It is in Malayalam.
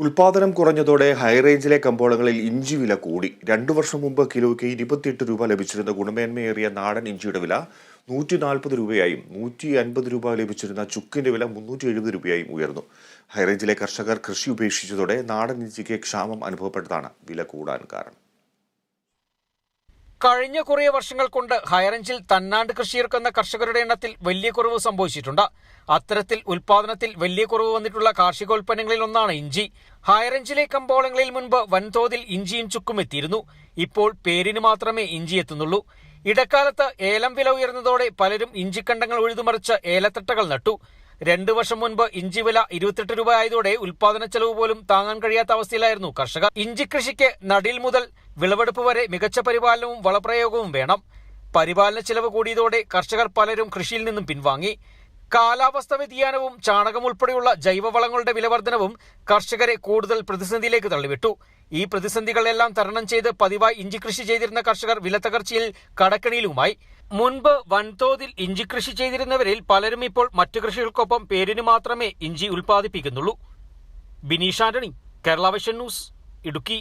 ഉൽപാദനം കുറഞ്ഞതോടെ ഹൈറേഞ്ചിലെ കമ്പോളങ്ങളിൽ ഇഞ്ചി വില കൂടി. രണ്ടു വർഷം മുമ്പ് കിലോയ്ക്ക് ഇരുപത്തിയെട്ട് രൂപ ലഭിച്ചിരുന്ന ഗുണമേന്മയേറിയ നാടൻ ഇഞ്ചിയുടെ വില നൂറ്റി നാൽപ്പത് രൂപയായും നൂറ്റി അൻപത് രൂപ ലഭിച്ചിരുന്ന ചുക്കിന്റെ വില മുന്നൂറ്റി എഴുപത് രൂപയായും ഉയർന്നു. ഹൈറേഞ്ചിലെ കർഷകർ കൃഷി ഉപേക്ഷിച്ചതോടെ നാടൻ ഇഞ്ചിക്ക് ക്ഷാമം അനുഭവപ്പെട്ടതാണ് വില കൂടാൻ കാരണം. കഴിഞ്ഞ കുറേ വർഷങ്ങൾ കൊണ്ട് ഹൈറേഞ്ചിൽ തന്നാണ്ട് കൃഷിയിറക്കുന്ന കർഷകരുടെ എണ്ണത്തിൽ വലിയ കുറവ് സംഭവിച്ചിട്ടുണ്ട്. അത്തരത്തിൽ ഉൽപാദനത്തിൽ വലിയ കുറവ് വന്നിട്ടുള്ള കാർഷികോൽപ്പന്നങ്ങളിൽ ഒന്നാണ് ഇഞ്ചി. ഹൈറേഞ്ചിലെ കമ്പോളങ്ങളിൽ മുൻപ് വൻതോതിൽ ഇഞ്ചിയും ചുക്കും എത്തിയിരുന്നു. ഇപ്പോൾ പേരിന് മാത്രമേ ഇഞ്ചി എത്തുന്നുള്ളൂ. ഇടക്കാലത്ത് ഏലം വില ഉയർന്നതോടെ പലരും ഇഞ്ചിക്കണ്ടങ്ങൾ ഉഴുതുമറിച്ച് ഏലത്തട്ടകൾ നട്ടു. രണ്ടു വർഷം മുൻപ് ഇഞ്ചി വില ഇരുപത്തെട്ട് രൂപ ആയതോടെ ഉൽപാദന ചെലവ് പോലും താങ്ങാൻ കഴിയാത്ത അവസ്ഥയിലായിരുന്നു കർഷകർ. ഇഞ്ചി കൃഷിക്ക് നടിൽ മുതൽ വിളവെടുപ്പ് വരെ മികച്ച പരിപാലനവും വളപ്രയോഗവും വേണം. പരിപാലന ചെലവ് കൂടിയതോടെ കർഷകർ പലരും കൃഷിയിൽ നിന്നും പിൻവാങ്ങി. കാലാവസ്ഥ വ്യതിയാനവും ചാണകം ഉൾപ്പെടെയുള്ള ജൈവവളങ്ങളുടെ വിലവർദ്ധനവും കർഷകരെ കൂടുതൽ പ്രതിസന്ധിയിലേക്ക് തള്ളിവിട്ടു. ഈ പ്രതിസന്ധികളെല്ലാം തരണം ചെയ്ത് പതിവായി ഇഞ്ചി കൃഷി ചെയ്തിരുന്ന കർഷകർ വിലത്തകർച്ചയിൽ കടക്കണിയിലുമായി. മുൻപ് വൻതോതിൽ ഇഞ്ചി കൃഷി ചെയ്തിരുന്നവരിൽ പലരും ഇപ്പോൾ മറ്റു കൃഷികൾക്കൊപ്പം പേരിന് മാത്രമേ ഇഞ്ചി ഉൽപ്പാദിപ്പിക്കുന്നുള്ളൂ. Bineesh Antony Kerala vision news Idukki.